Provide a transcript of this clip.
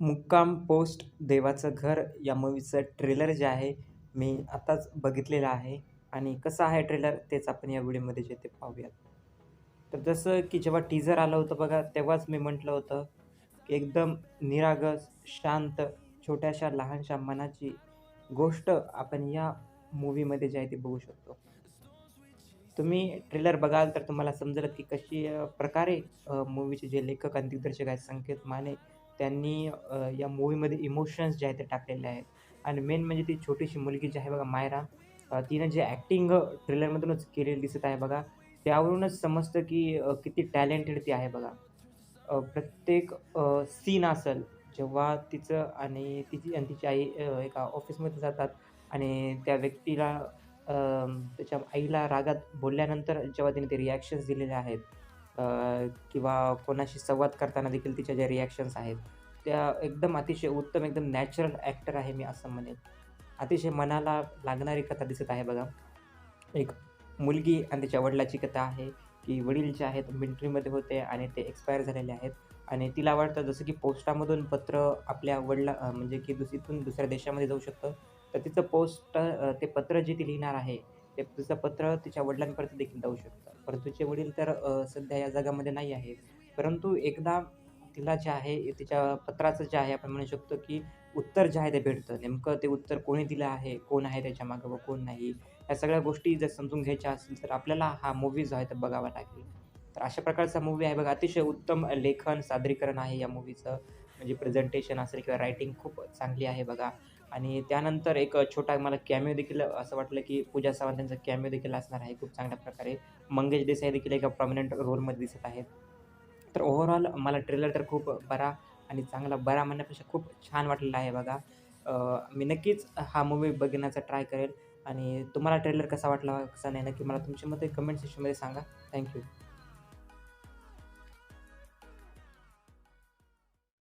मुक्काम पोस्ट देवाचं घर या मूवीचं ट्रेलर जे आहे मी आताच बघितलेलं आहे. आणि कसं आहे ट्रेलर तेच आपण या व्हिडिओमध्ये जे ते पाहूयात. तर जसं की जेव्हा टीझर आलं होतं बघा तेव्हाच मी म्हटलं होतं की एकदम निरागस शांत छोट्याशा लहानशा मनाची गोष्ट आपण या मूवीमध्ये जे आहे ती बघू शकतो. तुम्ही ट्रेलर बघाल तर तुम्हाला समजेल की कशी प्रकारे मूवीचे जे लेखक आणि दिग्दर्शक आहेत संकेत माने त्यांनी या मूवीमध्ये इमोशन्स जे आहेत ते टाकलेले आहेत. आणि मेन म्हणजे ती छोटीशी मुलगी जी आहे बघा मायरा तिनं जे ॲक्टिंग ट्रेलरमधूनच केलेली दिसत आहे बघा त्यावरूनच समजतं की किती टॅलेंटेड ती आहे बघा. प्रत्येक सीन असेल जेव्हा तिचं आणि तिची आणि तिची आई एका ऑफिसमध्ये जातात आणि त्या व्यक्तीला त्याच्या आईला रागात बोलल्यानंतर जेव्हा तिने ते रिॲक्शन्स दिलेले आहेत किंवा कोणाशी संवाद करताना देखील तिच्या ज्या रिॲक्शन्स आहेत त्या एकदम अतिशय उत्तम एकदम नॅचरल ॲक्टर आहे मी असं म्हणेन. अतिशय मनाला लागणारी कथा दिसत आहे बघा. एक मुलगी आणि तिच्या वडिलाची कथा आहे की वडील जे आहेत मिलिटरीमध्ये होते आणि ते एक्सपायर झालेले आहेत. आणि तिला वाटतं जसं की पोस्टामधून पत्र आपल्या वडिला म्हणजे की दुस इथून दुसऱ्या देशामध्ये जाऊ शकतं. तर तिचं पोस्ट ते पत्र जे ती लिहिणार आहे ते तिचं पत्र तिच्या वडिलांपर्यंत देखील जाऊ शकतं. परंतु वडील तर सध्या या जगामध्ये नाही आहेत. परंतु एकदा तिला जे आहे तिच्या पत्राचं जे आहे आपण म्हणू शकतो की उत्तर जे आहे ते भेटतं. नेमकं ते उत्तर कोणी दिलं आहे कोण आहे त्याच्या मागं व कोण नाही या सगळ्या गोष्टी जर समजून घ्यायच्या असतील तर आपल्याला हा मूव्ही जो आहे तो बघावा लागेल. तर अशा प्रकारचा मूव्ही आहे बघा अतिशय उत्तम लेखन सादरीकरण आहे या मूव्हीचं म्हणजे प्रेझेंटेशन असेल किंवा रायटिंग खूप चांगली आहे बघा. आणि त्यानंतर एक छोटा मला कॅमिओ देखील असं वाटलं की पूजा सावंत यांचा कॅमिओ देखील असणार आहे खूप चांगल्या प्रकारे. मंगेश देसाई देखील एका प्रॉमिनंट रोलमध्ये दिसत आहेत. तर ओव्हरऑल मला ट्रेलर तर खूप बरा आणि चांगला बरा म्हणण्यापेक्षा खूप छान वाटलेला आहे बघा. मी नक्कीच हा मूवी बघण्याचा ट्राय करेल. आणि तुम्हाला ट्रेलर कसा वाटला कसा नाही नक्की मला तुमची मते कमेंट सेक्शनमध्ये सांगा. थँक्यू